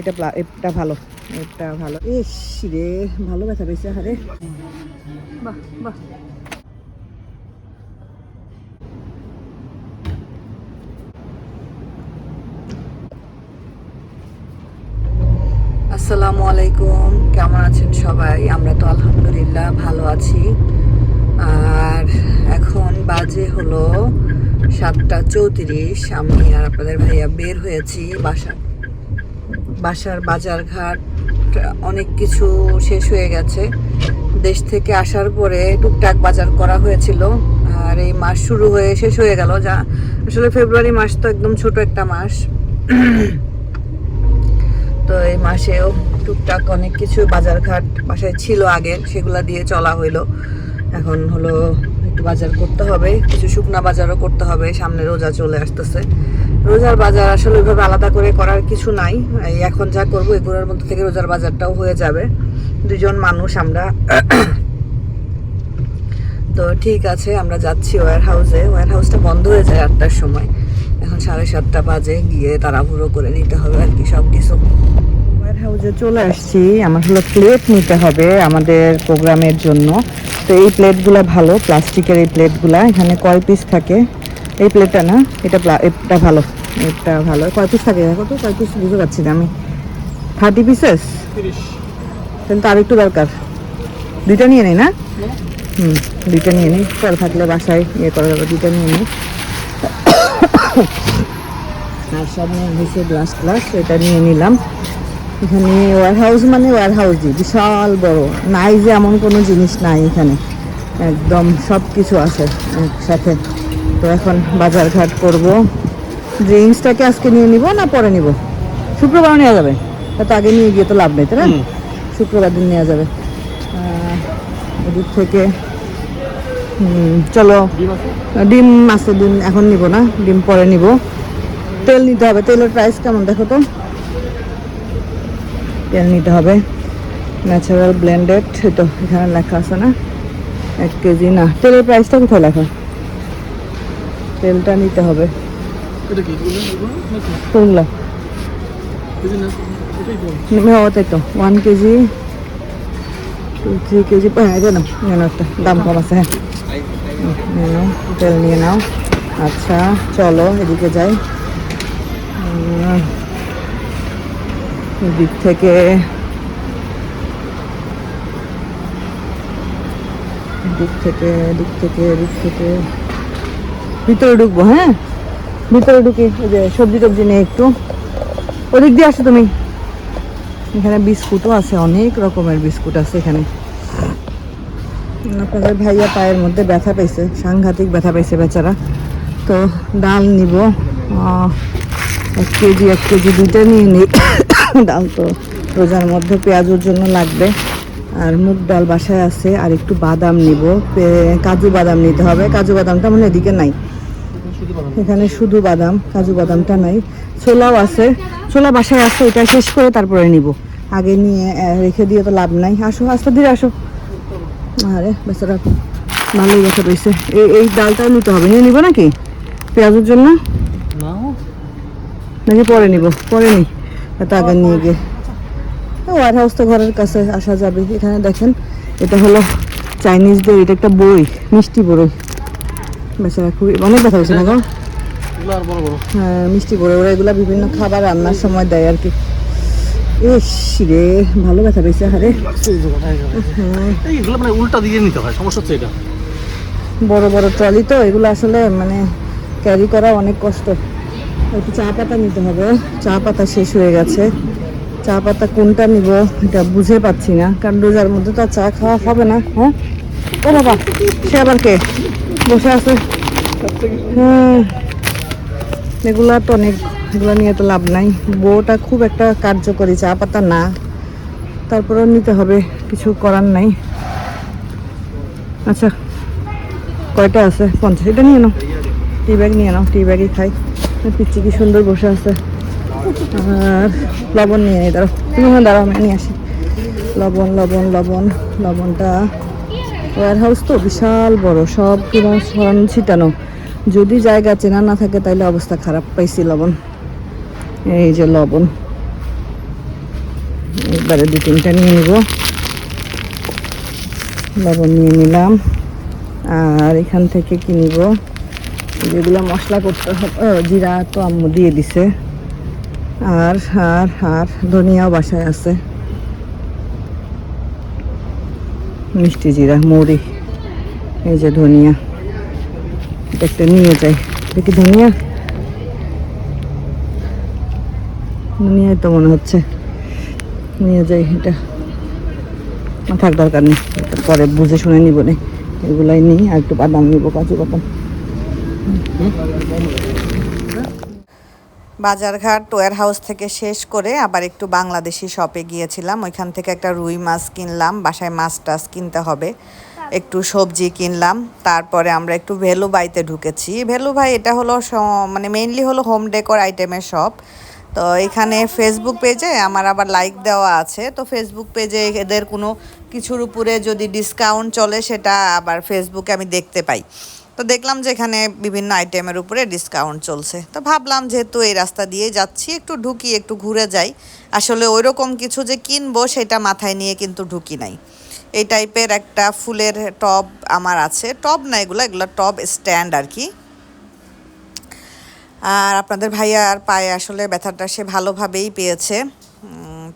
এটা এটা ভালো এটা ভালো। ইস রে, ভালো ব্যথা পেয়েছে হারে বাহ বাহ। আসসালামু আলাইকুম, কেমন আছেন সবাই? আমরা তো আলহামদুলিল্লাহ ভালো আছি। আর এখন বাজে হলো সাতটা চৌত্রিশ। আমি আর আপনাদের ভাইয়া বের হয়েছি বাসা বাসার বাজার ঘাট অনেক কিছু শেষ হয়ে গেছে। দেশ থেকে আসার পরে টুকটাক বাজার করা হয়েছিল, আর এই মাস শুরু হয়ে, শেষ হয়ে গেল। যা, আসলে ফেব্রুয়ারি মাস তো একদম ছোট একটা মাস। তো এই মাসেও টুকটাক অনেক কিছু বাজার ঘাট বাসায় ছিল আগের সেগুলা দিয়ে চলা হইল। এখন হলো একটু বাজার করতে হবে, কিছু শুকনা বাজারও করতে হবে, সামনে রোজা চলে আসতেছে। রোজার বাজার আসলে ওইভাবে আলাদা করে করার কিছু নাই এখন যা করব এগুলোর মধ্যে থেকে রোজার বাজারটাও হয়ে যাবে। দুজন মানুষ আমরা। তো ঠিক আছে, আমরা যাচ্ছি ওয়ার হাউসে ওয়ার হাউসটা বন্ধ হয়ে যায় আটটার সময়। এখন সাড়ে সাতটা বাজে, গিয়ে তাড়াহুড়ো করে নিতে হবে আর কি সব কিছু ওয়ার হাউসে চলে আসছি, আমার হলো প্লেট নিতে হবে আমাদের প্রোগ্রামের জন্য। তো এই প্লেটগুলো ভালো প্লাস্টিকের এই প্লেটগুলা এখানে কয় পিস থাকে? এই প্লেটটা না এটা এটা ভালো এটা ভালো। কয় পিস থাকে? দেখো তো কয় পিস বুঝতে পারছি না আমি। থার্টি পিসেস তাহলে তো আর একটু দরকার। দুইটা নিয়ে নেই না? হুম দুইটা নিয়ে নিই। পরে থাকলে বাসায় ইয়ে করা যাবে দুইটা নিয়ে নিই। আর সব নিয়ে হয়েছে গ্লাস গ্লাস এটা নিয়ে নিলাম। এখানে ওয়ার হাউস মানে ওয়ার হাউসই বিশাল বড়। নাই যে এমন কোনো জিনিস নাই এখানে। একদম সব কিছু আছে একসাথে। তো এখন বাজার ঘাট করব। ড্রিঙ্কসটাকে আজকে নিয়ে নিব না পরে নিব? শুক্রবার নেওয়া যাবে। তা আগে নিয়ে গিয়ে তো লাভ নেই তাই না? শুক্রবার দিন নেওয়া যাবে। ওদিক থেকে চলো। ডিম আছে? ডিম এখন নিব না ডিম পরে নিব। তেল নিতে হবে। তেলের প্রাইস কেমন দেখো তো? তেল নিতে হবে। ন্যাচারাল ব্লেন্ডেড তো এখানে লেখা আছে না? এক কেজি না তেলের প্রাইসটা কোথায় লেখা? তেলটা নিতে হবে। এটা কি এগুলো এগুলো নাকি? কোনগুলো এই যে না এটাই তো। One KG two three KG হ্যাঁ জানো একটা দাম কম আছে হ্যাঁ। নিয়ে তেল নিয়ে নাও। আচ্ছা চলো এদিকে যাই। এদিক থেকে দিক থেকে দিক থেকে দিক থেকে। ভিতরে ঢুকবো হ্যাঁ? ভিতরে ঢুকি ওই যে সবজি টবজি নেই একটু। ওদিক দিয়ে আসো তুমি। এখানে বিস্কুটও আছে, অনেক রকমের বিস্কুট আছে এখানে। আপনাদের ভাইয়া পায়ের মধ্যে ব্যথা পেয়েছে সাংঘাতিক ব্যথা পেয়েছে বেচারা। তো ডাল নিব। এক কেজি এক কেজি দুইটা নিয়ে নিই ডাল তো রোজার মধ্যে পেঁয়াজের জন্য লাগবে। আর মুগ ডাল বাসায় আছে আর একটু বাদাম নিব। কাজু বাদাম নিতে হবে। কাজু বাদামটা মানে এদিকে নাই। এখানে শুধু বাদাম কাজু বাদামটা নাই। ছোলাও আছে। ছোলা বাসায় আছে ওইটা শেষ করে তারপরে নিব। আগে নিয়ে রেখে দিয়ে তো লাভ নাই। আসো আস্তে ধীরে আসো। আরে বেচারা ভালোই রেখে রয়েছে এই এই ডালটাও নিতে হবে। নিয়ে নিব নাকি? পেঁয়াজের জন্য? নাকি পরে নিব? পরে নি। আগে নিয়ে গিয়ে। ওয়ার হাউস তো ঘরের কাছে আসা যাবে। এখানে দেখেন এটা হলো চাইনিজদের এটা একটা বই মিষ্টি বড়ই। বেচারা খুবই অনেক ব্যথা হয়েছে না গো? বড় বড় হ্যাঁ মিষ্টি করে ওরা এগুলা বিভিন্ন খাবার রান্নার সময় দেয় আর কি। ইস রে ভালো ব্যথা পেয়েছে হারে। হ্যাঁ। এগুলো মানে উল্টা দিয়ে নিতে হয় সমস্যা হচ্ছে এটা। বড় বড় ট্রলি তো এগুলো আসলে মানে ক্যারি করা অনেক কষ্ট। একটু চা পাতা নিতে হবে। চা পাতা শেষ হয়ে গেছে। চা পাতা কোনটা নিব এটা বুঝে পাচ্ছি না। কারণ রোজার মধ্যে তো চা খাওয়া হবে না হ্যাঁ? ও বাবা, সে আবার কে? বসে আছে। হ্যাঁ। এগুলা তো অনেক, এগুলো নিয়ে তো লাভ নাই। বউটা খুব একটা কার্যকরী, চা পাতা না। তারপরেও নিতে হবে, কিছু করার নাই। আচ্ছা কয়টা আছে? পঞ্চাশ, এটা নিয়ে নাও। টি ব্যাগ নিয়ে নাও, টি ব্যাগই খাই। পিচ্ছি কি সুন্দর বসে আছে? আর লবণ নিয়ে নিই, দাঁড়াও। তুমি দাঁড়াও, আমি নিয়ে আসি। লবণ লবণ লবণ, লবণটা। ওয়ার হাউস তো বিশাল বড়, সব কিনা সরান ছিটানো। যদি জায়গা চেনা না থাকে তাহলে অবস্থা খারাপ। পাইছি লবণ। এই যে লবণ। একবারে দু তিনটা নিয়ে নিব। লবণ নিয়ে নিলাম। আর এখান থেকে কি নিব? যেগুলো মশলা করতে হবে জিরা তো আম্মু দিয়ে দিছে। আর আর আর ধনিয়াও বাসায় আছে। মিষ্টি জিরা মৌরি এই যে ধনিয়া। একটা নিয়ে যাই। দেখি ধনিয়া? ধনিয়াই তো মনে হচ্ছে। নিয়ে যাই এটা। থাক দরকার নেই। পরে বুঝে শুনে নিব নে। এগুলাই নিই আর একটু বাদাম নিবো, কাজু বাদাম। বাজারঘাট ওয়ার হাউস থেকে শেষ করে আবার একটু বাংলাদেশি শপে গিয়েছিলাম। ওইখান থেকে একটা রুই মাছ কিনলাম, বাসায় মাছ টাছ কিনতে হবে। একটু সবজি কিনলাম, তারপরে আমরা একটু ভেলু বাইতে ঢুকেছি। ভেলু ভাই এটা হলো মানে মেইনলি হলো হোম ডেকোর আইটেমের শপ তো এখানে ফেসবুক পেজে আমার আবার লাইক দেওয়া আছে। তো ফেসবুক পেজে এদের কোনো কিছুর উপরে যদি ডিসকাউন্ট চলে, সেটা আবার ফেসবুকে আমি দেখতে পাই। তো দেখলাম যে এখানে বিভিন্ন আইটেমের উপরে ডিসকাউন্ট চলছে। তো ভাবলাম যেহেতু এই রাস্তা দিয়ে যাচ্ছি, একটু ঢুকি, একটু ঘুরে যাই। আসলে ওই রকম কিছু যে কিনবো, সেটা মাথায় নিয়ে কিন্তু ঢুকি নাই। এই টাইপের একটা ফুলের টব আমার আছে। টব না এগুলো এগুলো টব স্ট্যান্ড আর কি। আর আপনাদের ভাইয়ার পায়ে আসলে ব্যথাটা সে ভালোভাবেই পেয়েছে।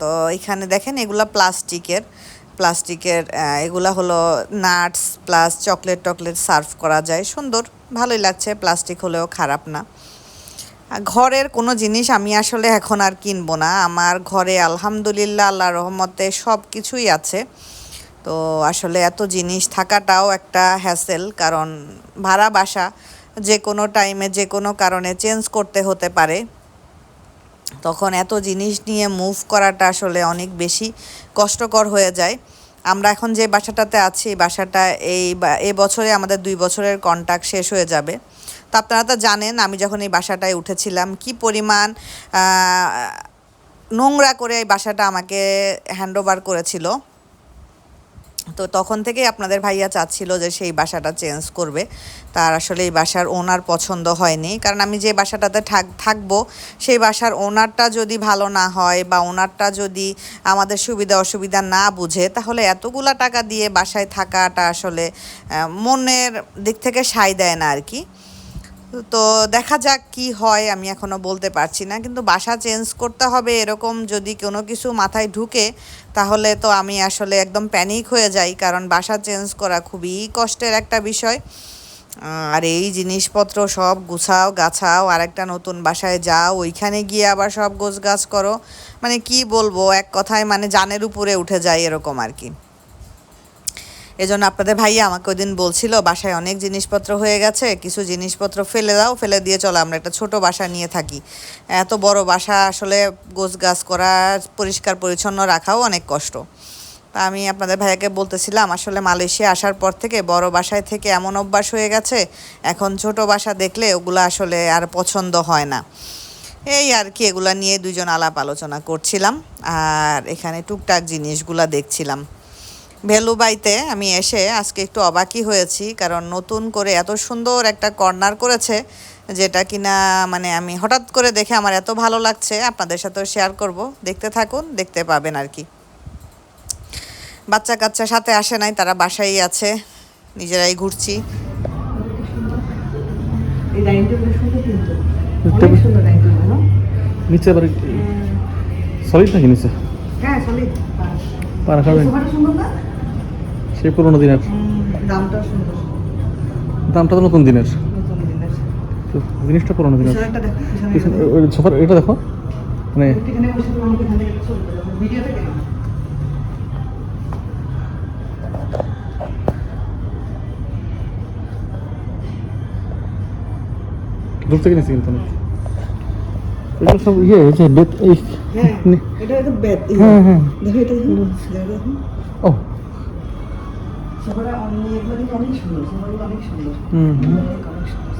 তো এখানে দেখেন, এগুলো প্লাস্টিকের। প্লাস্টিকের এগুলা হলো নাটস প্লাস চকলেট টকলেট সার্ভ করা যায়। সুন্দর, ভালোই লাগছে, প্লাস্টিক হলেও খারাপ না। ঘরের কোনো জিনিস আমি আসলে এখন আর কিনবো না। আমার ঘরে আলহামদুলিল্লাহ আল্লাহ রহমতে সব কিছুই আছে। তো আসলে এত জিনিস থাকাটাও একটা হ্যাসেল কারণ ভাড়া বাসা যে কোনো টাইমে যে কোনো কারণে চেঞ্জ করতে হতে পারে। তখন এত জিনিস নিয়ে মুভ করাটা আসলে অনেক বেশি কষ্টকর হয়ে যায়। আমরা এখন যে বাসাটাতে আছি বাসাটা এই এ বছরে আমাদের দুই বছরের কন্ট্যাক্ট শেষ হয়ে যাবে। তো আপনারা তো জানেন, আমি যখন এই বাসাটায় উঠেছিলাম, কি পরিমাণ নোংরা করে এই বাসাটা আমাকে হ্যান্ডওভার করেছিল। তো তখন থেকে আপনাদের ভাইয়া চাচ্ছিল যে সেই বাসাটা চেঞ্জ করবে। তার আসলে এই বাসার ওনার পছন্দ হয়নি। কারণ আমি যে বাসাটাতে থাক থাকব, সেই বাসার ওনারটা যদি ভালো না হয় বা ওনারটা যদি আমাদের সুবিধা অসুবিধা না বুঝে, তাহলে এতগুলা টাকা দিয়ে বাসায় থাকাটা আসলে মনের দিক থেকে সাই দেয় না আর কি। তো দেখা যাক কি হয়, আমি এখনও বলতে পারছি না। কিন্তু বাসা চেঞ্জ করতে হবে এরকম যদি কোনো কিছু মাথায় ঢুকে, তাহলে তো আমি আসলে একদম প্যানিক হয়ে যাই, কারণ বাসা চেঞ্জ করা খুবই কষ্টের একটা বিষয়। আর এই জিনিসপত্র সব গুছাও, গাছাও আর একটা নতুন বাসায় যাও, ওইখানে গিয়ে আবার সব গোছ গাছ করো। মানে কি বলব, এক কথায় মানে জানের উপরে উঠে যায় এরকম আর কি। এজন্য আপনাদের ভাইয়া আমাকে ওই দিন বলছিল, বাসায় অনেক জিনিসপত্র হয়ে গেছে, কিছু জিনিসপত্র ফেলে দাও, ফেলে দিয়ে চলো, আমরা একটা ছোট বাসা নিয়ে থাকি। এত বড় বাসা আসলে গোছ গাছ করা, পরিষ্কার পরিচ্ছন্ন রাখাও অনেক কষ্ট। আমি আপনাদের ভাইয়াকে বলতেছিলাম, আসলে মালয়েশিয়া আসার পর থেকে বড় বাসায় থেকে এমন অভ্যাস হয়ে গেছে, এখন ছোট বাসা দেখলে ওগুলো আসলে আর পছন্দ হয় না। এই আর কি, এগুলা নিয়ে দুজন আলাপ আলোচনা করছিলাম, আর এখানে টুকটাক জিনিসগুলা দেখছিলাম। ভেলুবাইতে আমি এসে আজকে একটু অবাকই হয়েছি কারণ নতুন করে এত সুন্দর একটা কর্নার করেছে যেটা কিনা মানে আমি হঠাৎ করে দেখে আমার এত ভালো লাগছে আপনাদের সাথেও শেয়ার করব। দেখতে থাকুন দেখতে পাবেন আর কি। বাচ্চা কাচ্চা সাথে আসে নাই তারা বাসায় আছে নিজেরাই ঘুরছি। নিচে আবার সলিড নাকি নিচে? হ্যাঁ সলিড পারা খাবেন। সুন্দর না? সেই পুরোনো দিনের? দামটা সুন্দর। দামটা তো নতুন দিনের। জিনিসটা পুরোনো দিনের। সোফার এটা দেখো। মানে দূর থেকে নিচ্ছি কিন্তু অনেক। এগুলো সব ইয়ে যে বেত হ্যাঁ এটা একটা হ্যাঁ হ্যাঁ। দেখো এটা ও। সোফাটা অনেক এগুলো অনেক সুন্দর সোফাগুলো অনেক সুন্দর। হুম। হুম অনেক অনেক সুন্দর।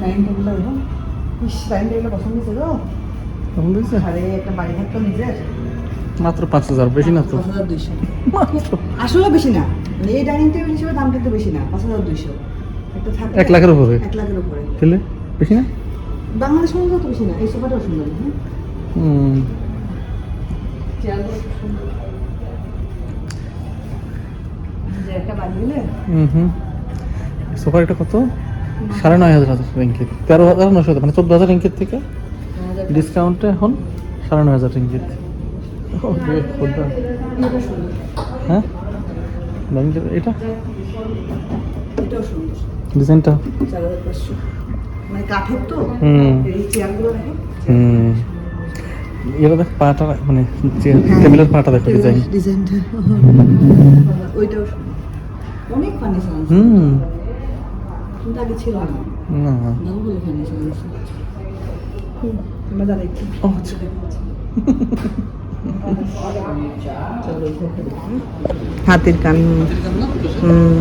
ডাইনিং টেবিলটা দেখো। ইস ডাইনিং টেবিলটা পছন্দ হয়েছে আরে একটা বাড়ি থাকতো নিজের। মাত্র পাঁচ হাজার বেশি না তো? আসলে বেশি না। মানে এই ডাইনিং টেবিল হিসেবে দাম কিন্তু বেশি না পাঁচ হাজার দুইশো। এক লাখের উপরে? এক লাখের উপরে। তাহলে বেশি না? বাংলাদেশ মধ্যে তো বেশি না এই সোফাটাও সুন্দর হ্যাঁ? হুম। চেয়ারগুলো সুন্দর। একটা সোফার এটা কত? সাড়ে নয় হাজার হাজার রিঙ্কিত তেরো হাজার নশো মানে চোদ্দ হাজার রিঙ্কিত থেকে ডিসকাউন্টে এখন সাড়ে নয় হাজার রিঙ্কিত হ্যাঁ? এটা? ডিজাইনটা? মানে এটা দেখ। পাটা মানে টেবিলের পাটা দেখো ডিজাইন। ডিজাইনটা। ওইটাও অনেক আছে হুম। কিন্তু আগে ছিল না। না। ভালো ভালো ফার্নিচার আছে হুম, দাঁড়াই ও আচ্ছা। হাতির কান। হুম।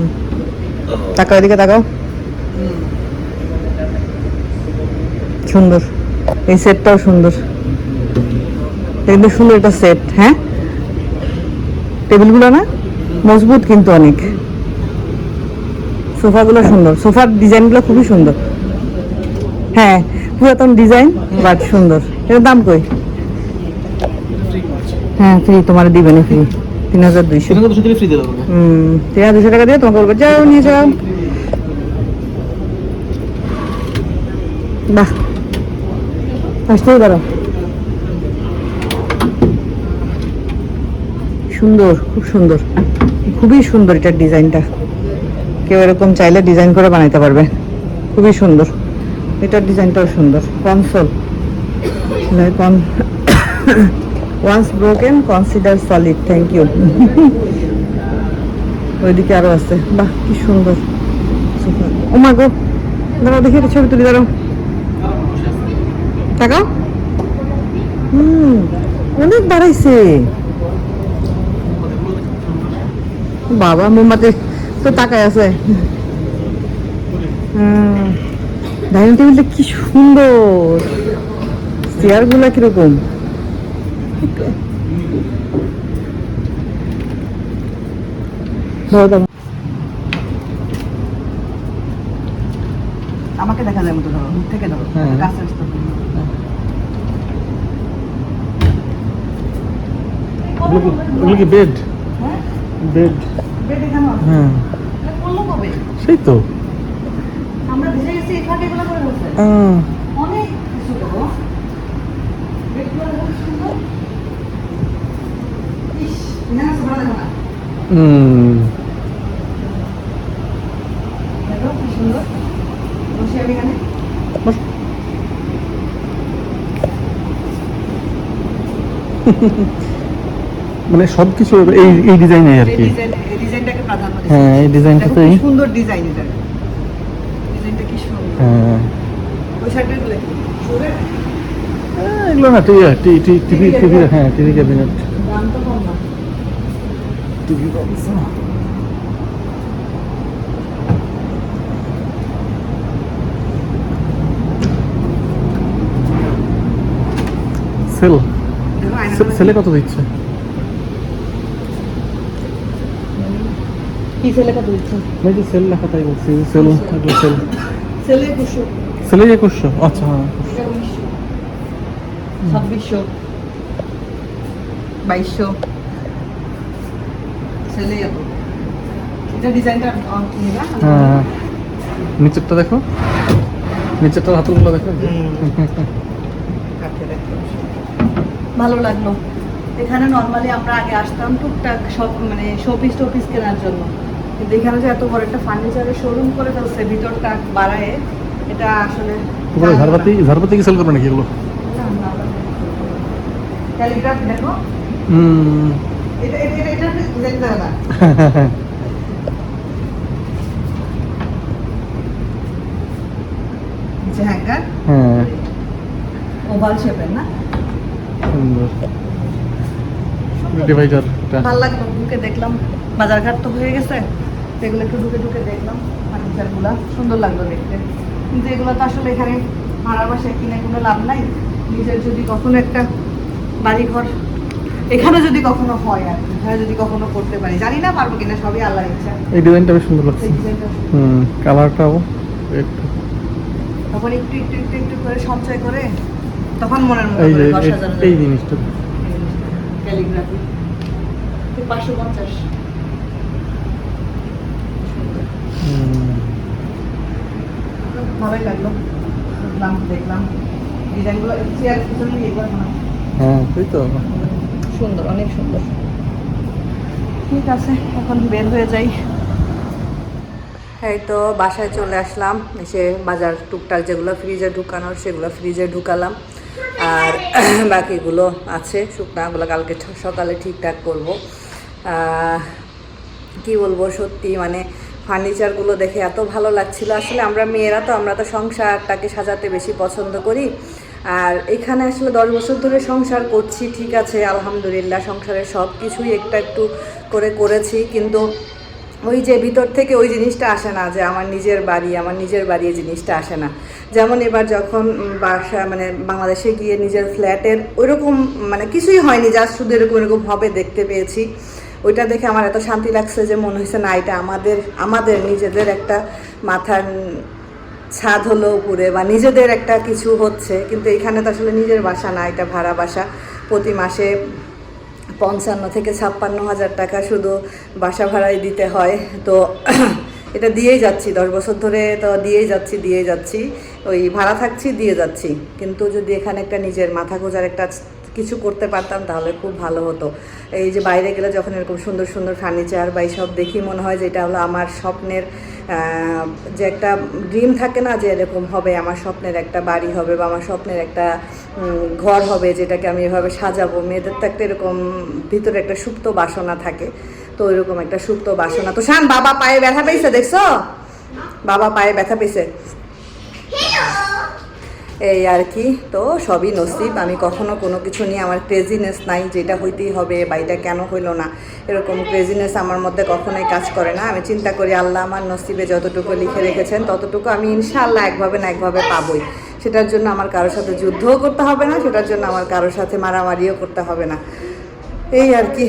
তাকাও এদিকে তাকাও। সুন্দর। এই সেটটাও সুন্দর। কিন্তু সুন্দর একটা সেট হ্যাঁ? টেবিলগুলো না? মজবুত কিন্তু অনেক। সোফাগুলো সুন্দর। সোফার ডিজাইনগুলো খুবই সুন্দর। হ্যাঁ পুরাতন ডিজাইন বাট সুন্দর। এটার দাম কই? হ্যাঁ ফ্রি তোমার দিবে না ফ্রি তিন হাজার দুইশো হুম তিন হাজার দুশো টাকা দিয়ে তোমাকে বলব যাও নিয়ে যাও। বাহ। আসতেই পারো। সুন্দর খুব সুন্দর। খুবই সুন্দর এটার ডিজাইনটা। কেউ এরকম চাইলে ডিজাইন করে বানাইতে পারবে। খুবই সুন্দর। এটার ডিজাইনটাও সুন্দর। কনসোল কন once broken consider solid thank you ওইদিকে আরও আছে। বাহ, কি সুন্দর। ও মা গো, দাঁড়াও দেখি ছবি তুলি, দাঁড়াও। তাকাও। হুম, অনেক বাড়াইছে। বাবা, মোমবাতি তো তাকায় আছে। ডাইনিং টেবিলটা কি সুন্দর। চেয়ারগুলো কীরকম। আমাকে দেখা যায় মতো ধরো থেকে ধরো। হ্যাঁ। কাছে আসতে হবে না। ওগুলো কি- বেড হ্যাঁ? হ্যাঁ? সেই তো। আমরা ভেজে গেছি এগুলো করে বসে। অনেক কিছু। হুম। মানে সবকিছু এই এই ডিজাইনে আর কি। প্রাধান্য হ্যাঁ এই দেখো ডিজাইনটাতেই সুন্দর ডিজাইন এটা। ডিজাইনটা কি সুন্দর। হ্যাঁ। ওই হ্যাঁ, এগুলো না টিভি টিভি টিভি টিভি হ্যাঁ টিভি ক্যাবিনেট। দাম তো কম না। টিভি সেল দেখো আয়না সে- সেলে কত দিচ্ছে? কি ছেলে কত দিচ্ছে এই যে সেল লেখা তাই বলছি। সেল এগুলো সেল। ছেলে একুশশো সেলে একুশশো আচ্ছা হ্যাঁ এটা উনিশশো ছাব্বিশশো। বাইশশো। ছেলে এত। এটা ডিজাইনটা নিবা হ্যাঁ নিচেরটা দেখো। নিচেরটার হাতলগুলো দেখো। ভালো লাগল। এখানে নর্মালি আমরা আগে আসতাম টুকটাক সব মানে শোপিস টোপিস কেনার জন্য। কিন্তু এখানে যে এত বড় একটা ফার্নিচারের শোরুম করে ফেলছে বাড়ায় এটা আসলে পুরো ঝাড়বাতি ঝাড়বাতি কি সেল করবে নাকি এগুলো? ক্যালিগ্রাফ দেখো। হুম। এটা এটা এটা না নিচে হ্যাঙ্গার হ্যাঁ। ওভাল শেপের না? সুন্দর। ডিভাইডারটা ভালো লাগল। দেখলাম বাজারঘাট তো হয়ে গেছে। তো এগুলো একটু ঢুকে ঢুকে দেখলাম ফার্নিচারগুলো সুন্দর লাগল দেখতে। কিন্তু এগুলো তো আসলে এখানে ভাড়া বাসায় কিনে কোনো লাভ নাই। নিজের যদি কখনো একটা বাড়ি ঘর এখানে যদি কখনো হয় আর এখানে যদি কখনো করতে পারি। জানি না পারব কিনা সবই আল্লাহর ইচ্ছা। এই ডিজাইনটা বেশ সুন্দর লাগছে। হুম কালারটাও একটু তখন একটু একটু একটু একটু করে সঞ্চয় করে তখন মনের মতো এই। জিনিসটা। ক্যালিগ্রাফি। পাঁচশো পঞ্চাশ হুম। ভালোই লাগল দেখলাম দেখলাম। ডিজাইনগুলো চেয়ার পিছনে নিয়ে এবার হ্যাঁ তাই তো। সুন্দর অনেক সুন্দর। ঠিক আছে এখন বের হয়ে যাই। এই তো বাসায় চলে আসলাম। এসে বাজার টুকটাক যেগুলো ফ্রিজে ঢুকানোর সেগুলো ফ্রিজে ঢুকালাম। আর বাকিগুলো আছে শুকনাগুলো কালকে সকালে ঠিকঠাক করব। কি বলব সত্যি মানে ফার্নিচারগুলো দেখে এত ভালো লাগছিল। আসলে আমরা মেয়েরা তো, আমরা তো সংসারটাকে সাজাতে বেশি পছন্দ করি। আর এখানে আসলে দশ বছর ধরে সংসার করছি, ঠিক আছে, আলহামদুলিল্লাহ, সংসারের সব কিছুই একটু একটু করে করেছি। কিন্তু ওই যে ভিতর থেকে ওই জিনিসটা আসে না, যে আমার নিজের বাড়ি, আমার নিজের বাড়ি এই জিনিসটা আসে না। যেমন এবার যখন বাসা মানে বাংলাদেশে গিয়ে নিজের ফ্ল্যাটের ওইরকম মানে কিছুই হয়নি, জাস্ট শুধু এরকম এরকম হবে দেখতে পেয়েছি। ওইটা দেখে আমার এত শান্তি লাগছে যে মনে হয়েছে, না, এটা আমাদের আমাদের নিজেদের একটা মাথার ছাদ হলো উপরে, বা নিজেদের একটা কিছু হচ্ছে। কিন্তু এখানে তো আসলে নিজের বাসা না, এটা ভাড়া বাসা। প্রতি মাসে পঞ্চান্ন থেকে ছাপ্পান্ন হাজার টাকা শুধু বাসা ভাড়ায় দিতে হয়। তো এটা দিয়েই যাচ্ছি, দশ বছর ধরে তো দিয়েই যাচ্ছি দিয়ে যাচ্ছি। ওই ভাড়া থাকছি, দিয়ে যাচ্ছি। কিন্তু যদি এখানে একটা নিজের মাথা গোজার একটা কিছু করতে পারতাম, তাহলে খুব ভালো হতো। এই যে বাইরে গেলে যখন এরকম সুন্দর সুন্দর ফার্নিচার বা এইসব দেখি মনে হয় যে এটা হলো আমার স্বপ্নের যে একটা ড্রিম থাকে না যে এরকম হবে, আমার স্বপ্নের একটা বাড়ি হবে বা আমার স্বপ্নের একটা ঘর হবে যেটাকে আমি এভাবে সাজাবো। মেয়েদের তো একটা এরকম ভিতরে একটা সুপ্ত বাসনা থাকে, তো ওইরকম একটা সুপ্ত বাসনা। তো শান, বাবা পায়ে ব্যথা পেয়েছে, দেখছ? বাবা পায়ে ব্যথা পেয়েছে। এই আর কি, তো সবই নসিব। আমি কখনো কোনো কিছু নিয়ে আমার ক্রেজিনেস নাই, যেটা হইতেই হবে বা এটা কেন হইল না। এরকম ক্রেজিনেস আমার মধ্যে কখনোই কাজ করে না। আমি চিন্তা করি আল্লাহ আমার নসিবে যতটুকু লিখে রেখেছেন, ততটুকু আমি ইনশাআল্লাহ একভাবে না একভাবে পাবই। সেটার জন্য আমার কারোর সাথে যুদ্ধও করতে হবে না, সেটার জন্য আমার কারোর সাথে মারামারিও করতে হবে না। এই আর কি।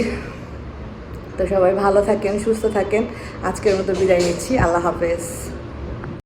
তো সবাই ভালো থাকেন, সুস্থ থাকেন। আজকের মতো বিদায় নিচ্ছি। আল্লাহ হাফেজ।